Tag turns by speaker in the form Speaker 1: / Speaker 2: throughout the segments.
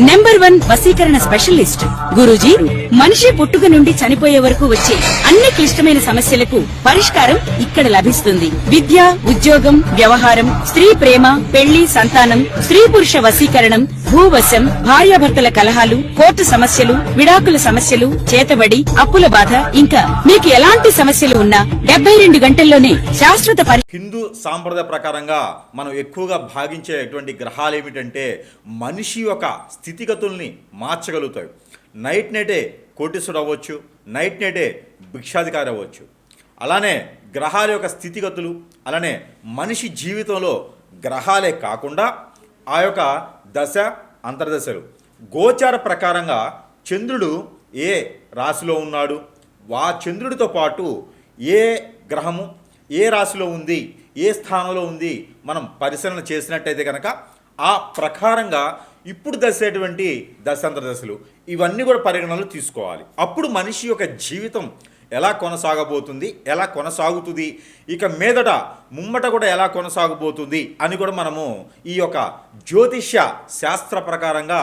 Speaker 1: Number one వసీకరణ specialist Guruji మనిషి పుట్టుక నుండి చనిపోయే వరకు వచ్చే అన్ని క్లిష్టమైన సమస్యలకు పరిష్కారం ఇక్కడ లభిస్తుంది. విద్య ఉద్యోగం వ్యవహారం స్త్రీ ప్రేమ పెళ్ళి సంతానం స్త్రీ పురుష వసీకరణం భూవశం భార్యాభర్తల కలహాలు కోర్టు సమస్యలు విడాకుల సమస్యలు చేతబడి అప్పుల బాధ ఇంకా మీకు ఎలాంటి సమస్యలు ఉన్నా డెబ్బై రెండు గంటల్లోనే శాశ్వత
Speaker 2: హిందూ సాంప్రదాయ ప్రకారంగా మనం ఎక్కువగా భావించేటువంటి గ్రహాలు ఏమిటంటే మనిషి యొక్క స్థితిగతుల్ని మార్చగలుగుతాయి నైట్ నైటే కోటీశ్వరుడు అవ్వచ్చు నైట్ నైటే భిక్షాధికారి అవ్వచ్చు. అలానే గ్రహాల యొక్క స్థితిగతులు అలానే మనిషి జీవితంలో గ్రహాలే కాకుండా ఆ యొక్క దశ అంతర్దశలు. గోచార ప్రకారంగా చంద్రుడు ఏ రాశిలో ఉన్నాడు? ఆ చంద్రుడితో పాటు ఏ గ్రహము ఏ రాశిలో ఉంది ఏ స్థానంలో ఉంది మనం పరిశీలన చేసినట్టయితే కనుక ఆ ప్రకారంగా ఇప్పుడు దశేటువంటి దశాంతర దశలు ఇవన్నీ కూడా పరిగణనలు తీసుకోవాలి. అప్పుడు మనిషి యొక్క జీవితం ఎలా కొనసాగబోతుంది ఎలా కొనసాగుతుంది ఇక మీదట ముమ్మట కూడా ఎలా కొనసాగబోతుంది అని కూడా మనము ఈ యొక్క జ్యోతిష్య శాస్త్ర ప్రకారంగా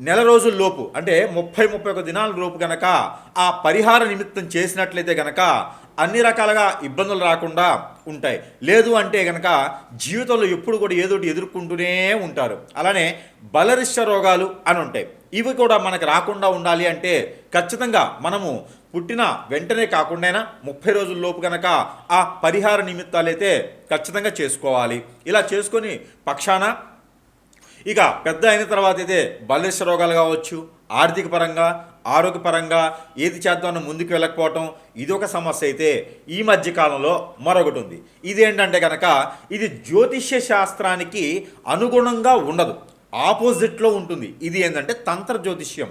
Speaker 2: నెల రోజుల్లోపు అంటే ముప్పై ముప్పై ఒక దినాల లోపు గనక ఆ పరిహార నిమిత్తం చేసినట్లయితే గనక అన్ని రకాలుగా ఇబ్బందులు రాకుండా ఉంటాయి. లేదు అంటే గనక జీవితంలో ఎప్పుడు కూడా ఏదోటి ఎదుర్కొంటూనే ఉంటారు. అలానే బలరిష్ట రోగాలు అని ఉంటాయి. ఇవి కూడా మనకు రాకుండా ఉండాలి అంటే ఖచ్చితంగా మనము పుట్టిన వెంటనే కాకుండా ముప్పై రోజుల లోపు గనక ఆ పరిహార నిమిత్తాలైతే ఖచ్చితంగా చేసుకోవాలి. ఇలా చేసుకొని పక్షాన ఇక పెద్ద అయిన తర్వాత అయితే బలిష్ట రోగాలు కావచ్చు ఆర్థిక పరంగా ఆరోగ్యపరంగా ఏది చేద్దామని ముందుకు వెళ్ళకపోవటం ఇది ఒక సమస్య అయితే ఈ మధ్య కాలంలో మరొకటి ఉంది. ఇదేంటంటే కనుక ఇది జ్యోతిష్య శాస్త్రానికి అనుగుణంగా ఉండదు. ఆపోజిట్లో ఉంటుంది. ఇది ఏంటంటే తంత్ర జ్యోతిష్యం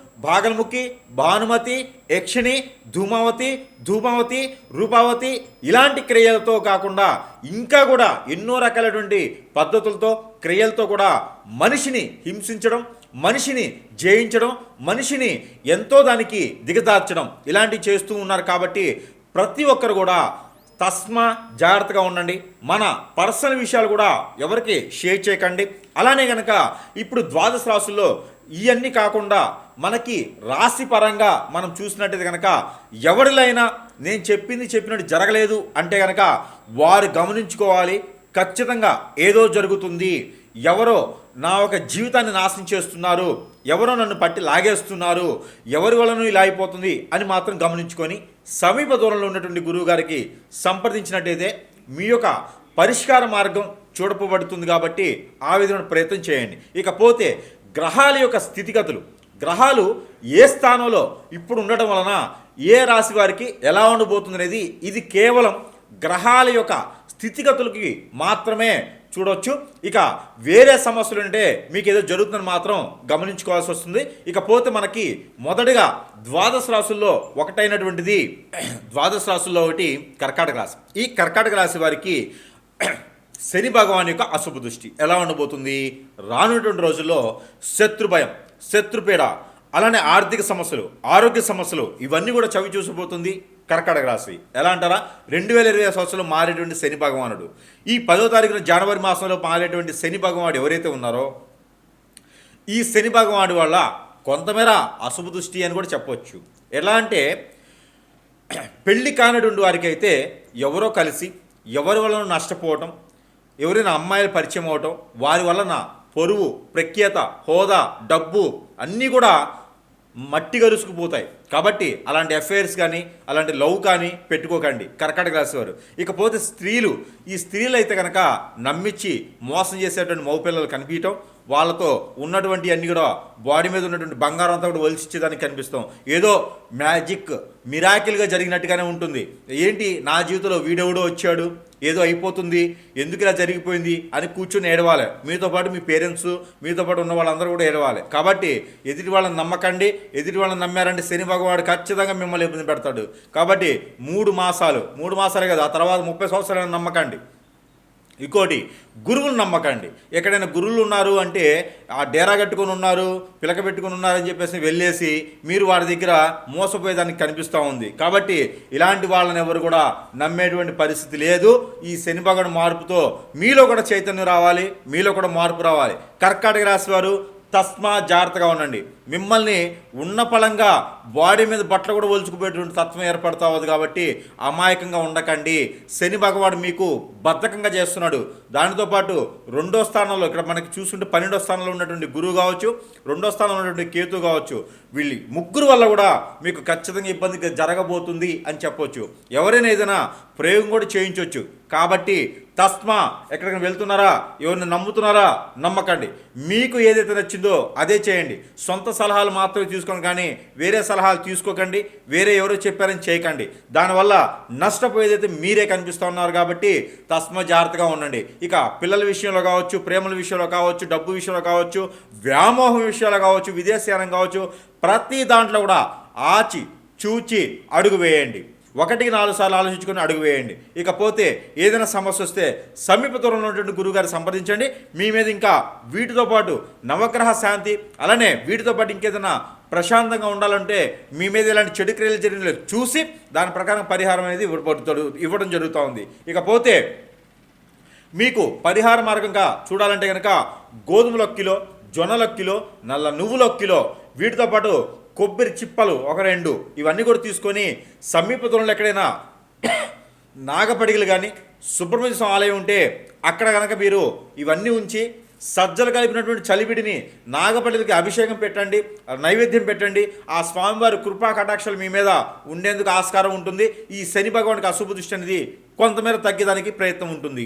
Speaker 2: భాగల్ముఖి భానుమతి యక్షిణి ధూమావతి ధూమావతి రూపావతి ఇలాంటి క్రియలతో కాకుండా ఇంకా కూడా ఎన్నో రకాలైనటువంటి పద్ధతులతో క్రియలతో కూడా మనిషిని హింసించడం మనిషిని జయించడం మనిషిని ఎంతో దానికి దిగదార్చడం ఇలాంటివి చేస్తూ ఉన్నారు కాబట్టి ప్రతి ఒక్కరు కూడా తస్మా జాగ్రత్తగా ఉండండి. మన పర్సనల్ విషయాలు కూడా ఎవరికి షేర్ చేయకండి. అలానే కనుక ఇప్పుడు ద్వాదశ రాసుల్లో ఇవన్నీ కాకుండా మనకి రాశి పరంగా మనం చూసినట్టయితే కనుక ఎవరిలైనా నేను చెప్పింది చెప్పినట్టు జరగలేదు అంటే కనుక వారు గమనించుకోవాలి. ఖచ్చితంగా ఏదో జరుగుతుంది. ఎవరో నా ఒక జీవితాన్ని నాశనం చేస్తున్నారు ఎవరో నన్ను పట్టి లాగేస్తున్నారు ఎవరి వలన ఇలా అయిపోతుంది అని మాత్రం గమనించుకొని సమీప దూరంలో ఉన్నటువంటి గురువు గారికి సంప్రదించినట్టయితే మీ యొక్క పరిష్కార మార్గం చూడపబడుతుంది కాబట్టి ఆ విధమైన ప్రయత్నం చేయండి. ఇకపోతే గ్రహాల యొక్క స్థితిగతులు గ్రహాలు ఏ స్థానంలో ఇప్పుడు ఉండటం వలన ఏ రాశి వారికి ఎలా ఉండబోతుంది అనేది ఇది కేవలం గ్రహాల యొక్క స్థితిగతులకి మాత్రమే చూడొచ్చు. ఇక వేరే సమస్యలు ఉంటే మీకు ఏదో జరుగుతుందని మాత్రం గమనించుకోవాల్సి వస్తుంది. ఇకపోతే మనకి మొదటగా ద్వాదశ రాసుల్లో ఒకటైనటువంటిది ద్వాదశ రాసుల్లో ఒకటి కర్కాటక రాశి. ఈ కర్కాటక రాశి వారికి శని భగవాన్ యొక్క అశుభ దృష్టి ఎలా ఉండబోతుంది? రానున్నటువంటి రోజుల్లో శత్రు భయం శత్రుపీడ అలానే ఆర్థిక సమస్యలు ఆరోగ్య సమస్యలు ఇవన్నీ కూడా చవి చూసిపోతుంది కర్కాటక రాశి. ఎలా అంటారా? రెండు వేల ఇరవై సంవత్సరంలో మారేటువంటి శని భగవానుడు. ఈ పదో తారీఖున జనవరి మాసంలో మారేటువంటి శని భగవానుడు ఎవరైతే ఉన్నారో ఈ శని భగవానుడి వల్ల కొంతమేర అశుభ దృష్టి అని కూడా చెప్పవచ్చు ఎలా అంటే పెళ్ళి కానటువంటి వారికి అయితే ఎవరో కలిసి ఎవరి వలన నష్టపోవటం ఎవరైనా అమ్మాయిలు పరిచయం అవటం వారి వలన పొరువు ప్రఖ్యాత హోదా డబ్బు అన్నీ కూడా మట్టి గరుసుకుపోతాయి. కాబట్టి అలాంటి అఫైర్స్ కానీ అలాంటి లవ్ కానీ పెట్టుకోకండి. కర్కాటక రాశి వారు. ఇకపోతే స్త్రీలు ఈ స్త్రీలు అయితే కనుక నమ్మించి మోసం చేసేటువంటి మగపిల్లలు కనిపించటం వాళ్ళతో ఉన్నటువంటి అన్ని కూడా బాడీ మీద ఉన్నటువంటి బంగారం అంతా కూడా ఒలిచిచ్చేదానికి కనిపిస్తాం. ఏదో మ్యాజిక్ మిరాకిల్గా జరిగినట్టుగానే ఉంటుంది. ఏంటి? నా జీవితంలో వీడెవడో వచ్చాడు? ఏదో అయిపోతుంది. ఎందుకు ఇలా జరిగిపోయింది? అని కూర్చొని ఏడవాలి. మీతో పాటు మీ పేరెంట్స్ మీతో పాటు ఉన్న వాళ్ళందరూ కూడా ఏడవాలి. కాబట్టి ఎదుటి వాళ్ళని నమ్మకండి. ఎదుటి వాళ్ళని నమ్మారంటే శని వాడు ఖచ్చితంగా మిమ్మల్ని ఇబ్బంది పెడతాడు. కాబట్టి మూడు మాసాలు మూడు మాసాలే కదా ఆ తర్వాత ముప్పై సంవత్సరాలు నమ్మకండి. ఇంకోటి గురువులు నమ్మకండి. ఎక్కడైనా గురువులు ఉన్నారు అంటే ఆ డేరా కట్టుకొని ఉన్నారు పిలక పెట్టుకుని ఉన్నారని చెప్పేసి వెళ్ళేసి మీరు వారి దగ్గర మోసపోయేదానికి కనిపిస్తూ ఉంది. కాబట్టి ఇలాంటి వాళ్ళని ఎవరు కూడా నమ్మేటువంటి పరిస్థితి లేదు. ఈ శని మార్పుతో మీలో కూడా చైతన్యం రావాలి మీలో కూడా మార్పు రావాలి. కర్కాటక రాశి వారు తస్మా జాగ్రత్తగా ఉండండి. మిమ్మల్ని ఉన్న పలంగా బాడీ మీద బట్టలు కూడా ఒలుచుకుపోయేటువంటి తత్వం ఏర్పడతా ఉంది కాబట్టి అమాయకంగా ఉండకండి. శని భగవాడు మీకు బద్ధకంగా చేస్తున్నాడు. దానితో పాటు రెండో స్థానంలో ఇక్కడ మనకి చూసుకుంటే పన్నెండో స్థానంలో ఉన్నటువంటి గురువు కావచ్చు రెండో స్థానంలో ఉన్నటువంటి కేతు కావచ్చు వీళ్ళు ముగ్గురు వల్ల కూడా మీకు ఖచ్చితంగా ఇబ్బంది జరగబోతుంది అని చెప్పవచ్చు ఎవరైనా ఏదైనా ప్రయోగం కూడా చేయించవచ్చు కాబట్టి తస్మా ఎక్కడికైనా వెళ్తున్నారా? ఎవరిని నమ్ముతున్నారా? నమ్మకండి. మీకు ఏదైతే నచ్చిందో అదే చేయండి. సొంత సలహాలు మాత్రమే తీసుకోండి కానీ వేరే సలహాలు తీసుకోకండి వేరే ఎవరో చెప్పారని చేయకండి. దానివల్ల నష్టపోయేదైతే మీరే కనిపిస్తూ ఉన్నారు కాబట్టి తస్మ జాగ్రత్తగా ఉండండి. ఇక పిల్లల విషయంలో కావచ్చు ప్రేమల విషయంలో కావచ్చు డబ్బు విషయంలో కావచ్చు వ్యామోహం విషయాలు కావచ్చు విదేశీయానం కావచ్చు ప్రతి దాంట్లో కూడా ఆచి చూచి అడుగు వేయండి. ఒకటికి నాలుగు సార్లు ఆలోచించుకొని అడుగు వేయండి. ఇకపోతే ఏదైనా సమస్య వస్తే సమీప దూరంలో ఉన్నటువంటి గురువుగారు సంప్రదించండి. మీ మీద ఇంకా వీటితో పాటు నవగ్రహ శాంతి అలానే వీటితో పాటు ఇంకేదైనా ప్రశాంతంగా ఉండాలంటే మీ మీద ఇలాంటి చెడు క్రియలు జరిగిన చూసి దాని ప్రకారం పరిహారం అనేది ఇవ్వడం జరుగుతూ ఉంది. ఇకపోతే మీకు పరిహార మార్గంగా చూడాలంటే కనుక గోధుమల కిలో జొన్నల కిలో నల్ల నువ్వుల కిలో వీటితో పాటు కొబ్బరి చిప్పలు ఒక రెండు. ఇవన్నీ కూడా తీసుకొని సమీప దూరంలో ఎక్కడైనా నాగపడిగలు కానీ సుబ్రహ్మణ్య స్వామి ఆలయం ఉంటే అక్కడ కనుక మీరు ఇవన్నీ ఉంచి సజ్జలు కలిపినటువంటి చలివిడిని నాగపల్లికి అభిషేకం పెట్టండి నైవేద్యం పెట్టండి. ఆ స్వామివారి కృపా కటాక్షాలు మీ మీద ఉండేందుకు ఆస్కారం ఉంటుంది. ఈ శని భగవానికి అశుభ దృష్టి అనేది కొంతమేర తగ్గేదానికి ప్రయత్నం ఉంటుంది.